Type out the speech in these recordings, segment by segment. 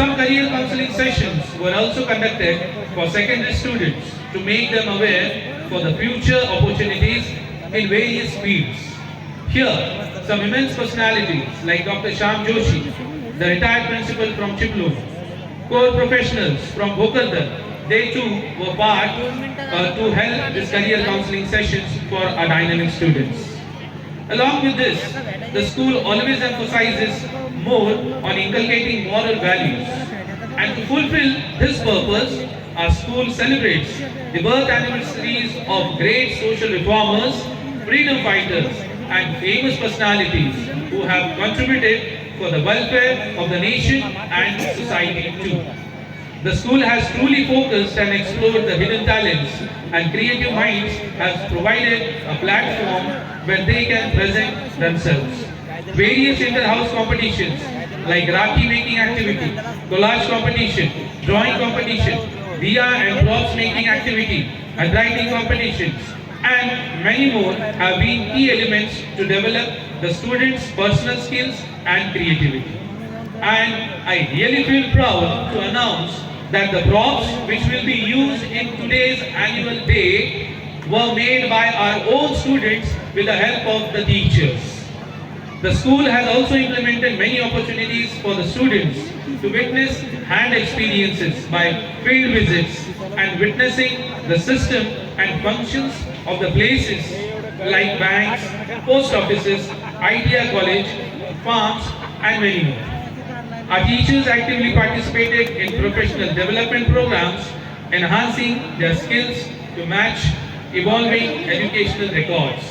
Some career counseling sessions were also conducted for secondary students to make them aware for the future opportunities in various fields. Here, some immense personalities like Dr. Sham Joshi, the retired principal from Chiplun, core professionals from Bhokardar, they too were part uh, to help this career counseling sessions for our dynamic students. Along with this, the school always emphasizes more on inculcating moral values. And to fulfill this purpose, our school celebrates the birth anniversaries of great social reformers, freedom fighters, and famous personalities who have contributed for the welfare of the nation and society too. The school has truly focused and explored the hidden talents and creative minds has provided a platform where they can present themselves. Various inter-house competitions like Rakhi making activity, collage competition, drawing competition, diya and props making activity, and writing competitions, and many more have been key elements to develop the students' personal skills and creativity. And I really feel proud to announce that the props which will be used in today's annual day were made by our own students with the help of the teachers. The school has also implemented many opportunities for the students to witness hand experiences by field visits and witnessing the system and functions of the places like banks, post offices, ITIA college, farms and many more. Our teachers actively participated in professional development programs, enhancing their skills to match evolving educational records.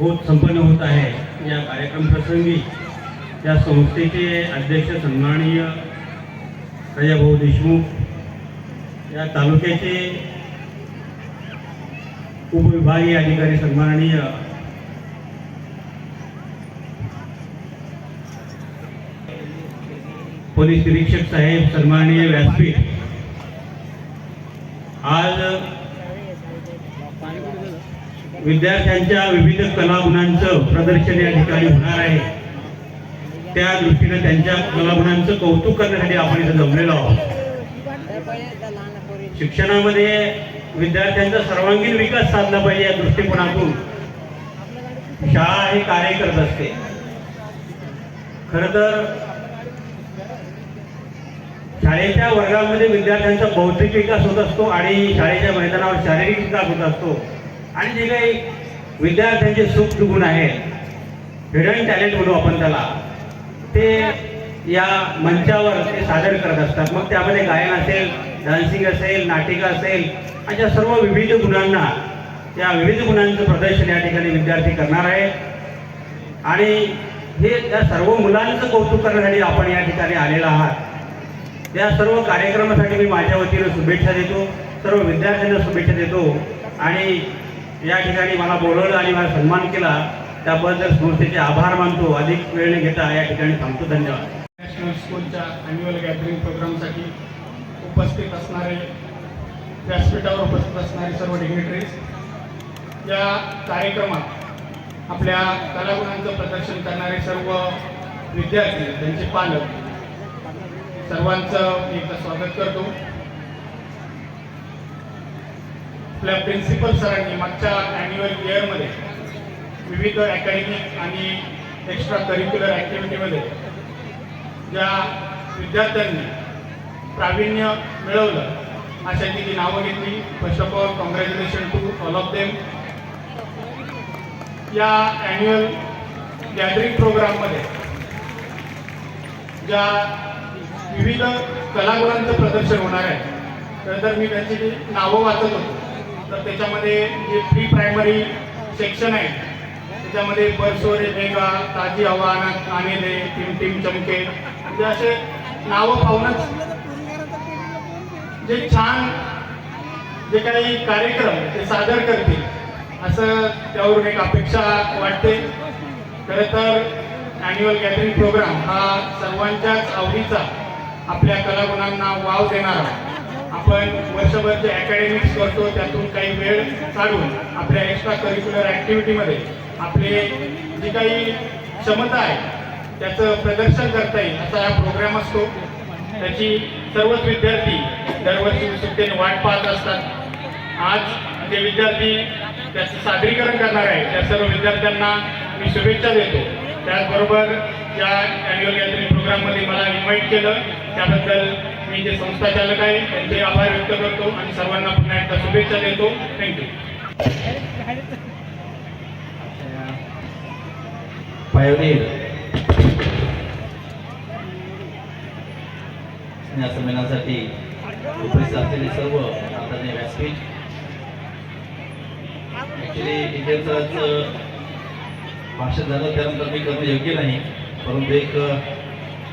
होत संपन्न होत आहे. या कार्यक्रम प्रसंगी या संस्थेचे अध्यक्ष सन्माननीय राजाभाऊ देशमुख या तालुक्याचे उपविभागीय अधिकारी सन्माननीय पोलीस निरीक्षक साहेब सन्माननीय व्यासपीठ आज विद्यार्थ्यांच्या विविध कलागुणांचं प्रदर्शन या ठिकाणी होणार आहे. त्या दृष्टीने त्यांच्या कलागुणांचं कौतुक करण्यासाठी आपण इथं जमलेलो आहोत. शिक्षणामध्ये विद्यार्थ्यांचा सर्वांगीण विकास साधला पाहिजे या दृष्टिकोनातून. शाळा हे कार्य करत असते. खर तर शाळेच्या वर्गामध्ये विद्यार्थ्यांचा बौद्धिक विकास होत असतो आणि शाळेच्या मैदानावर शारीरिक विकास होत असतो. आणि जे काही विद्यार्थ्यांचे सुख गुण आहेत हिडन टॅलेंट म्हणू आपण त्याला ते या मंचावर ते सादर करत असतात. मग त्यामध्ये गायन असेल डान्सिंग असेल नाटिका असेल अशा सर्व विविध गुणांना त्या विविध गुणांचं प्रदर्शन या ठिकाणी विद्यार्थी करणार आहे आणि हे त्या सर्व मुलांचं कौतुक करण्यासाठी आपण या ठिकाणी आलेला आहात. या सर्व कार्यक्रमासाठी मी माझ्या वतीनं शुभेच्छा देतो सर्व विद्यार्थ्यांना शुभेच्छा देतो. आणि या ठिकाणी मला बोलवलं आणि मला सन्मान केला त्याबद्दल संस्थेचे आभार मानतो. अधिक वेळ न घेता या ठिकाणी थांबतो. धन्यवाद. नॅशनल स्कूलच्या ॲन्युअल गॅदरिंग प्रोग्रामसाठी उपस्थित असणारे व्यासपीठावर उपस्थित असणारे सर्व डिग्नेटरीज या कार्यक्रमात आपल्या कलागुणांचं प्रदर्शन करणारे सर्व विद्यार्थी त्यांचे पालक सर्वांचं मी एकदा स्वागत करतो. आपल्या प्रिन्सिपल सरांनी मागच्या ॲन्युअल इयरमध्ये विविध अकॅडमिक आणि एक्स्ट्रा करिक्युलर ॲक्टिव्हिटीमध्ये ज्या विद्यार्थ्यांनी प्रावीण्य मिळवलं अशा तिची नावं घेतली. First of all congratulation to all of them या ॲन्युअल गॅदरिंग प्रोग्राममध्ये ज्या विविध कलागुणांचं प्रदर्शन होणार आहे तर मी त्यांची नावं वाचत होतो. तर त्याच्यामध्ये जे प्री प्रायमरी सेक्शन आहे त्याच्यामध्ये बरसोरे भेगा ताजी हवा ना- आने टिम टिम चमके म्हणजे असे नावं पाहूनच जे छान जे काही कार्यक्रम ते सादर करतील असं त्यावरून एक अपेक्षा वाटते. खरं तर ॲन्युअल गॅदरिंग प्रोग्राम हा सर्वांच्याच आवडीचा आपल्या कलागुणांना वाव देणारा आपण वर्षभर जे अकॅडमिक्स करतो त्यातून काही वेळ काढून आपल्या एक्स्ट्रा करिक्युलर ॲक्टिव्हिटीमध्ये आपले जी काही क्षमता आहे त्याचं प्रदर्शन करता येईल असा हा प्रोग्राम असतो. त्याची सर्वच विद्यार्थी दरवर्षी उत्सुकतेने वाट पाहत असतात. आज जे विद्यार्थी त्याचं सादरीकरण करणार आहे त्या सर्व विद्यार्थ्यांना मी शुभेच्छा देतो. त्याचबरोबर या ॲन्युअल गॅदरिंग प्रोग्राममध्ये मला इन्व्हाइट केलं. त्याबद्दल मी जे संस्था चालक आहे. त्यांचे आभार व्यक्त करतो आणि सर्वांना पुन्हा एकदा शुभेच्छा देतो. थँक्यू पायोनियर संमेलनासाठी उपस्थित असलेले सर्व आदरणीय व्यासपीठ. ॲक्च्युली इतिहासाचं भाषण झालं त्यानंतर मी करणं योग्य नाही. परंतु एक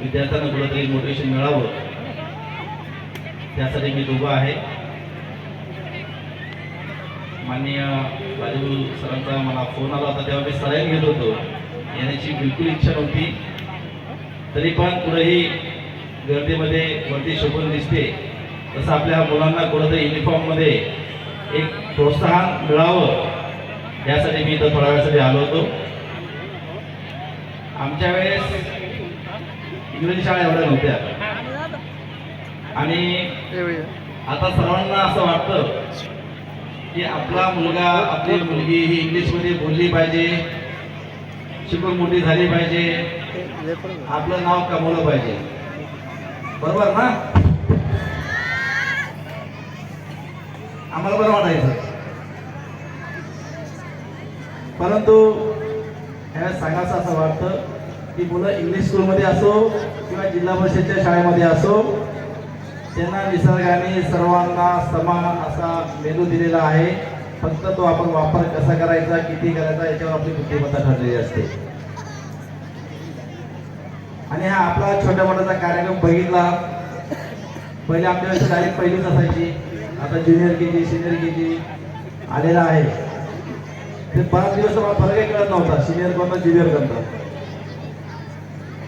विद्यार्थ्यांना कुठंतरी मोटिवेशन मिळावं. त्यासाठी मी उभा आहे. माननीय राजू सरांचा मला फोन आला होता तेव्हा मी सराईन घेत होतो. येण्याची बिलकुल इच्छा नव्हती. तरी पण कुठेही गर्दीमध्ये वरती शोभून दिसते. तसं आपल्या मुलांना कुठंतरी युनिफॉर्ममध्ये एक प्रोत्साहन मिळावं यासाठी मी इथं थोड्या वेळासाठी आलो होतो. आमच्या वेळेस इंग्रजी शाळा एवढ्या नव्हत्या. आणि आता सर्वांना असं वाटतं की आपला मुलगा आपली मुलगी ही इंग्लिशमध्ये बोलली पाहिजे शिकून मोठी झाली पाहिजे आपलं नाव कमवलं पाहिजे. बरोबर ना? आम्हाला बरं वाटायचं. परंतु ह्या सांगायचं असं वाटतं की मुलं इंग्लिश स्कूलमध्ये असो किंवा जिल्हा परिषदच्या शाळेमध्ये असो त्यांना निसर्गाने सर्वांना समान असा मेनू दिलेला आहे फक्त तो आपण वापर कसा करायचा किती करायचा याच्यावर आपली बुद्धिमत्ता ठरलेली असते. आणि हा आपला छोट्या मोठ्याचा कार्यक्रम बघितला. पहिले आपल्या वेळेस डायरेक्ट पहिलीच असायची. आता junior K G senior K जी आलेला आहे. ते बराच दिवस मला फरकही कळत नव्हता. सिनियर कोणता ज्युनियर कोणता.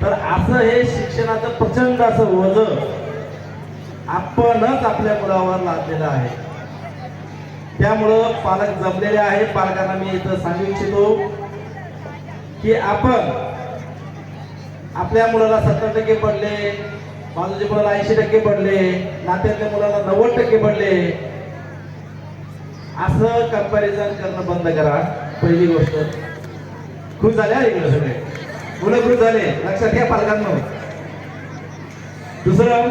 तर असं हे शिक्षणाचं प्रचंड असं वजन आपणच आपल्या मुलावर लादलेलं आहे. त्यामुळं पालक जमलेले आहे पालकांना मी इथं सांगू इच्छितो की आपण आपल्या मुलाला सत्तर टक्के पडले बाजूच्या मुलाला ऐंशी टक्के पडले नात्यातल्या मुलाला नव्वद टक्के पडले असं कंपॅरिझन करणं बंद करा. पहिली गोष्ट खुश झाले इकडे सगळे. मुलं खुश झाले. लक्षात घ्या पालकांना. दुसरं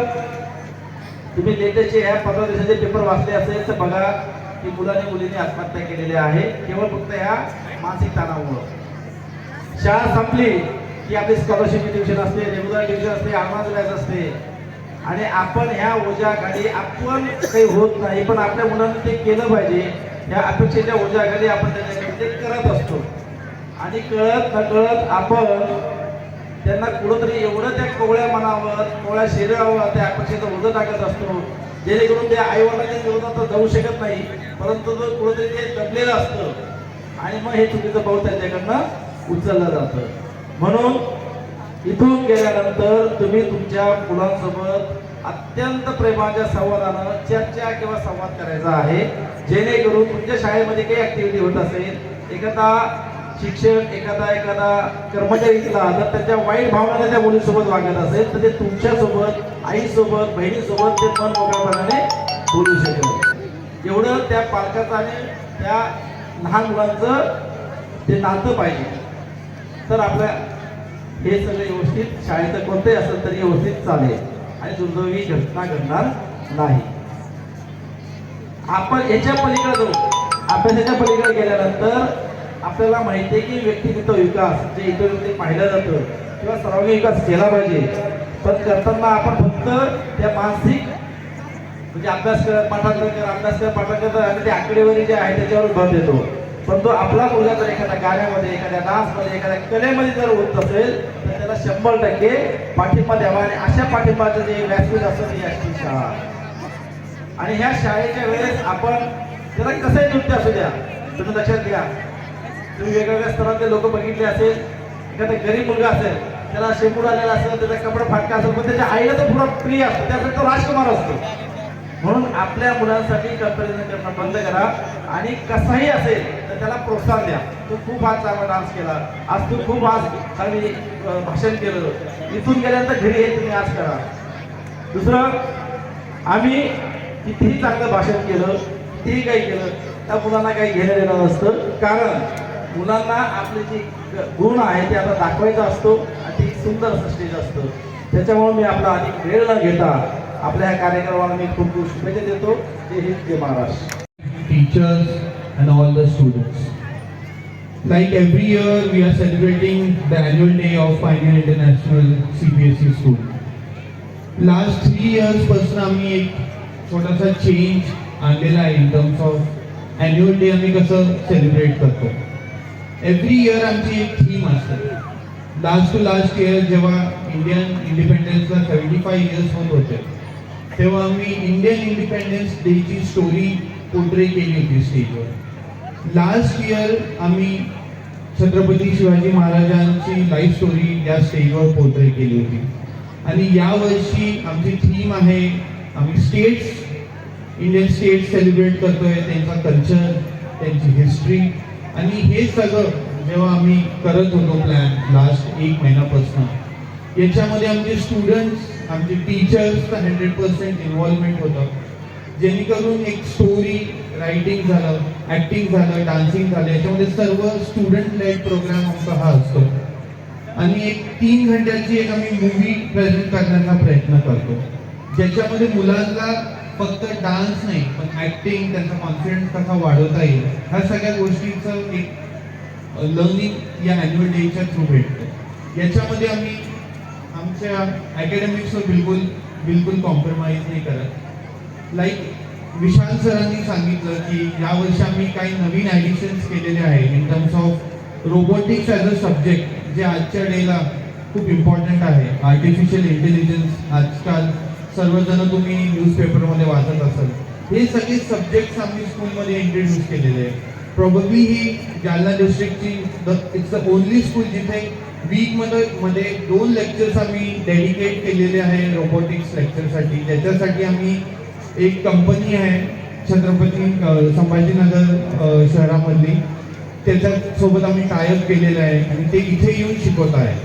तुम्ही लेटेस्टचे ह्या पंधरा दिवसाचे पेपर वाचले असेल तर बघा की मुलाने मुलीने आत्महत्या केलेल्या आहे. केवळ फक्त ह्या मानसिक ताणामुळं शाळा संपली की आपली स्कॉलरशिपची ट्युशन असते रेग्युलर ट्युशन असते आम्हाला व्याज असते. आणि आपण ह्या ओझ्याखाली आपण काही होत नाही पण आपल्या मुलांनी ते केलं पाहिजे. या अपेक्षेच्या ओझ्याखाली आपण त्याच्याकडे ते करत असतो. आणि कळत नकळत आपण त्यांना कुठंतरी एवढं त्या कोवळ्या मनावर कोवळ्या शरीरावर त्या अपेक्षेचं ओझं टाकत असतो जेणेकरून ते आईवडिलांच्या विरोधात तर जाऊ शकत नाही परंतु तो कुठंतरी ते दबलेलं असतं आणि मग हे चुकीचं पाऊल त्यांच्याकडनं उचललं जातं. म्हणून इथून गेल्यानंतर तुम्ही तुमच्या मुलांसोबत अत्यंत प्रेमाच्या संवादानं चर्चा किंवा संवाद करायचा आहे जेणेकरून तुमच्या शाळेमध्ये काही ऍक्टिव्हिटी होत असेल एखादा शिक्षक एखादा एखादा कर्मचारी इथला तर त्याच्या वाईट भावनाने त्या मुलीसोबत वागत असेल तर ते तुमच्यासोबत आईसोबत बहिणीसोबत ते मन मोकळ्यापणाने बोलू शकेल. एवढं त्या पालकाचं आणि त्या लहान मुलांचं ते नातं पाहिजे. तर आपल्या हे सगळे व्यवस्थित शाळेचं कोणतंही असेल तरी व्यवस्थित चालेल. आणि दुर्दैवी घटना घडणार नाही. आपण याच्या पलीकडे जाऊ. अभ्यासाच्या पलीकडे गेल्यानंतर आपल्याला माहिती आहे की व्यक्तिगत विकास जे इतर पाहिलं जातं किंवा सर्वांगीण विकास केला पाहिजे. पण करताना आपण फक्त त्या मानसिक म्हणजे अभ्यास कर पाठांतर कर अभ्यास कर पाठांतर कर आणि ते आकडेवारी जे आहे त्याच्यावर भर देतो. पण तो आपला मुलगा जर एखाद्या गाण्यामध्ये एखाद्या डान्समध्ये एखाद्या कलेमध्ये जर होत असेल तर त्याला शंभर टक्के पाठिंबा द्यावा. आणि अशा पाठिंबाचं जे व्यासपीठ असतं ती अशी शाळा. आणि ह्या शाळेच्या वेळेस आपण त्याला कसंही नृत्य असू द्या तुम्ही लक्षात घ्या. तुम्ही वेगवेगळ्या स्तरातले लोक बघितले असेल एखादा गरीब मुलगा असेल त्याला शेपूड आलेला असेल त्याचा कपडा फाटका असेल पण त्याच्या आईला तो पुरा प्रिय असतो त्यासाठी तो राजकुमार असतो. म्हणून आपल्या मुलांसाठी कंपॅरिझन करणं बंद करा. आणि कसाही असेल तर त्याला प्रोत्साहन द्या. तू खूप आज चांगला डान्स केला. आज तू खूप आज चांगली भाषण केलं. इथून गेल्यानंतर घरी हे तुम्ही आज करा. दुसरं आम्ही कितीही चांगलं भाषण केलं कितीही काही केलं त्या मुलांना काही घेणं देणं नसतं. कारण मुलांना आपले जे गुण आहे ते आता दाखवायचा असतो आणि ते सुंदर असं स्टेज असतं. त्याच्यामुळे मी आपला अधिक वेळ न घेता आपल्या या कार्यक्रमाला मी खूप खूप शुभेच्छा देतो. जय हिंद जय Maharashtra. Teachers and all the students Like every year, we are celebrating the annual day of Pioneer International CPSC School. Last three years पासून आम्ही एक छोटासा चेंज आणलेला आहे in terms of annual day आम्ही कसं सेलिब्रेट करतो. एव्हरी इयर आमची एक थीम असते. लास्ट टू लास्ट इयर जेव्हा इंडियन इंडिपेंडन्सला सेवन्टी फाय इयर्स होत होते तेव्हा आम्ही इंडियन इंडिपेंडन्स डेची स्टोरी पोर्ट्रे केली होती स्टेजवर लास्ट इयर आम्ही छत्रपती शिवाजी महाराजांची लाईफ स्टोरी या स्टेजवर पोर्ट्रे केली होती. आणि यावर्षी आमची थीम आहे आम्ही स्टेट्स इंडियन स्टेट सेलिब्रेट करतोय त्यांचा कल्चर त्यांची हिस्ट्री आणि हे सगळं जेव्हा आम्ही करत होतो प्लॅन लास्ट एक महिन्यापासून याच्यामध्ये आमचे स्टुडंट्स आमचे टीचर्सचं हंड्रेड पर्सेंट इन्व्हॉल्वमेंट होतं. जेणेकरून एक स्टोरी रायटिंग झालं ॲक्टिंग झालं डान्सिंग झालं याच्यामध्ये सर्व स्टुडंट लेड प्रोग्राम आमचा हा असतो. आणि एक तीन घंट्याची एक आम्ही मूवी प्रेझेंट करण्याचा प्रयत्न करतो. ज्याच्यामध्ये मुलांना फक्त डान्स नाही पण ऍक्टिंग त्यांचा कॉन्फिडन्स कसा वाढवता येईल ह्या सगळ्या गोष्टींचं एक लर्निंग या अॅन्युअल डेच्या थ्रू भेटतं. याच्यामध्ये आम्ही आमच्या अकॅडमिक्सवर बिलकुल बिलकुल कॉम्प्रोमाइज नाही करत. लाईक विशाल सरांनी सांगितलं की यावर्षी आम्ही काही नवीन ॲडिशन्स केलेले आहे in terms of robotics as a subject जे आजच्या डेला खूप इम्पॉर्टंट आहे. आर्टिफिशियल इंटेलिजन्स आजकाल सर्वजण तुम्ही न्यूजपेपरमध्ये वाचत असाल. हे सगळे सब्जेक्ट्स आम्ही स्कूलमध्ये इंट्रोड्यूस केलेले आहे प्रॉब्ली ही Jalna डिस्ट्रिक्टची the it's the only school जिथे वीकमध्ये मध्ये दोन लेक्चर्स आम्ही डेडिकेट केलेले आहे रोबोटिक्स लेक्चरसाठी ज्याच्यासाठी आम्ही एक कंपनी आहे छत्रपती संभाजीनगर शहरामधली. त्याच्यासोबत आम्ही टायअप केलेलं आहे आणि ते इथे येऊन शिकवत आहे.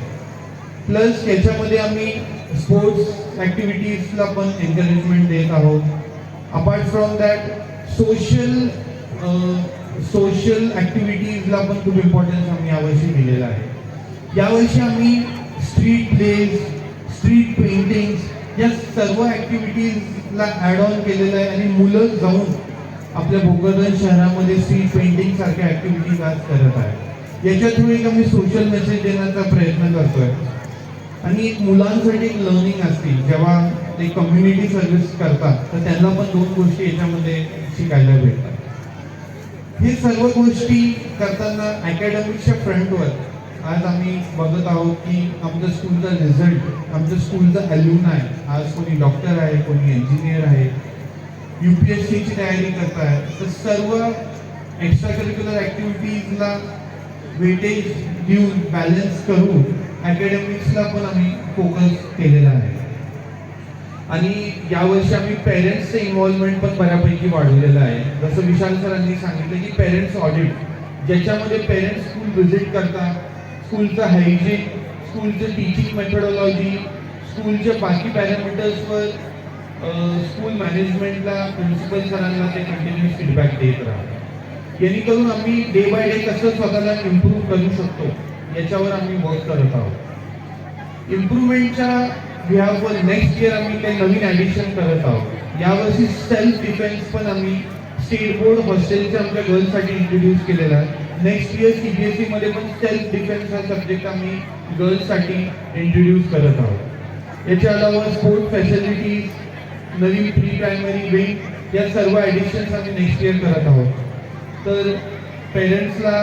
प्लस याच्यामध्ये आम्ही स्पोर्ट्स ॲक्टिव्हिटीजला पण एन्करेजमेंट देत आहोत. Apart from that social social ॲक्टिव्हिटीजला पण खूप इम्पॉर्टन्स आम्ही यावर्षी दिलेला आहे. यावर्षी आम्ही स्ट्रीट प्लेज स्ट्रीट पेंटिंग्स या सर्व ॲक्टिव्हिटीजला ॲड ऑन केलेलं आहे आणि मुलं जाऊन आपल्या भोकरदन शहरामध्ये स्ट्रीट पेंटिंग सारख्या ॲक्टिव्हिटीज आज करत आहे याच्या थ्रू एक आम्ही सोशल मेसेज देण्याचा प्रयत्न करतोय. आणि एक मुलांसाठी एक लर्निंग असतील जेव्हा ते कम्युनिटी सर्व्हिस करतात तर त्यांना पण दोन गोष्टी याच्यामध्ये शिकायला भेटतात. हे सर्व गोष्टी करताना अकॅडमिकच्या फ्रंटवर आज आम्ही बघत आहोत की आमच्या स्कूलचा रिझल्ट आमच्या स्कूलचा अल्युन आहे आज कोणी डॉक्टर आहे कोणी इंजिनियर आहे यू पी एस सीची तयारी करताय तर सर्व एक्स्ट्रा करिक्युलर ॲक्टिव्हिटीजला वेटेज देऊन बॅलन्स करून अकॅडमिक्सला पण आम्ही फोकस केलेला आहे. आणि यावर्षी आम्ही पेरेंट्सचं इन्व्हॉल्वमेंट पण बऱ्यापैकी वाढवलेलं आहे. जसं विशाल सरांनी सांगितलं की पेरेंट्स ऑडिट ज्याच्यामध्ये पेरेंट्स स्कूल व्हिजिट करतात स्कूलचं हायजीन स्कूलचं टीचिंग मेथडॉलॉजी स्कूलचे बाकी पॅरामीटर्सवर स्कूल मॅनेजमेंटला प्रिन्सिपल सरांना ते कंटिन्युअस फीडबॅक देत राहतात. जेणेकरून आम्ही डे बाय डे कसं स्वतःला इम्प्रूव्ह करू शकतो याच्यावर आम्ही वर्क करत आहोत. इम्प्रुव्हमेंटच्या बिहाफवर नेक्स्ट इयर आम्ही काही नवीन ॲडिशन करत आहोत. यावर्षी सेल्फ डिफेन्स पण आम्ही स्टेट बोर्ड हॉस्टेलच्या आमच्या गर्ल्ससाठी इंट्रोड्यूस केलेला आहे. Next year C B S सीमध्ये पण सेल्फ डिफेन्स हा सब्जेक्ट आम्ही गर्ल्ससाठी इंट्रोड्यूस करत आहोत. याच्या अलावा स्पोर्ट फॅसिलिटीज नवीन प्री प्रायमरी विंग या सर्व ॲडिशन्स आम्ही नेक्स्ट इयर करत आहोत. तर पेरेंट्सला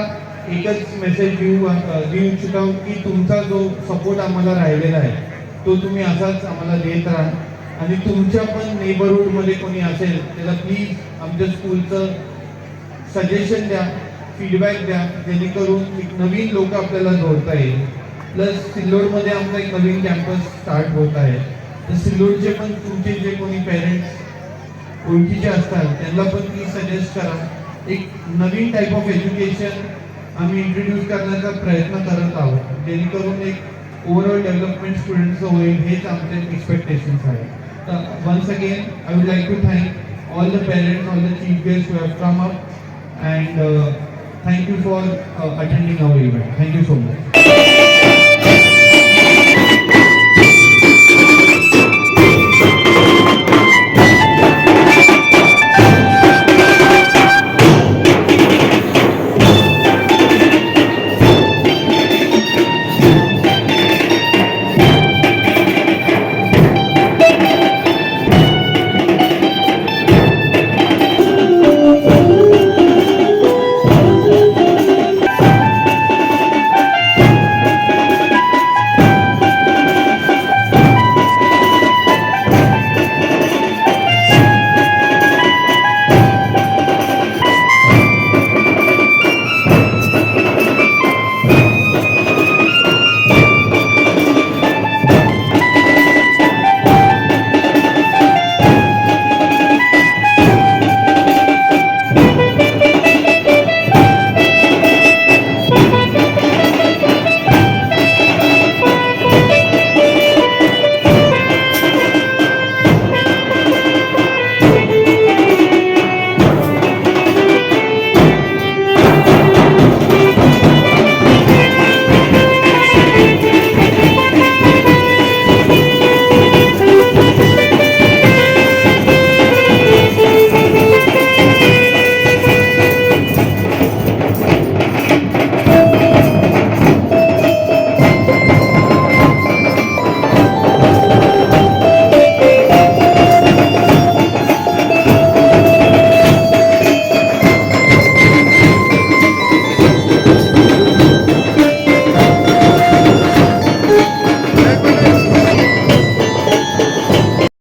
एकच मेसेज देऊ देऊ इच्छित आहोत की तुमचा जो सपोर्ट आम्हाला राहिलेला आहे तो तुम्ही असाच आम्हाला देत राहा. आणि तुमच्या पण नेबरहूडमध्ये कोणी असेल त्याला प्लीज आमच्या स्कूलचं सजेशन द्या फीडबॅक द्या जेणेकरून एक नवीन लोक आपल्याला जोडता येईल. प्लस सिल्लोडमध्ये आमचा एक नवीन कॅम्पस स्टार्ट होत आहे. तर सिल्लोडचे पण तुमचे जे कोणी पेरेंट्स ओळखीचे असतात त्यांना पण प्लीज सजेस्ट करा. एक नवीन टाईप ऑफ एज्युकेशन आम्ही इंट्रोड्यूस करण्याचा प्रयत्न करत आहोत. जेणेकरून एक ओव्हरऑल डेव्हलपमेंट स्टुडंटचं होईल हेच आमचे एक्सपेक्टेशन्स आहे तर once again I would like to thank all the parents all the chief guest who have come up and thank you for attending our event thank you so much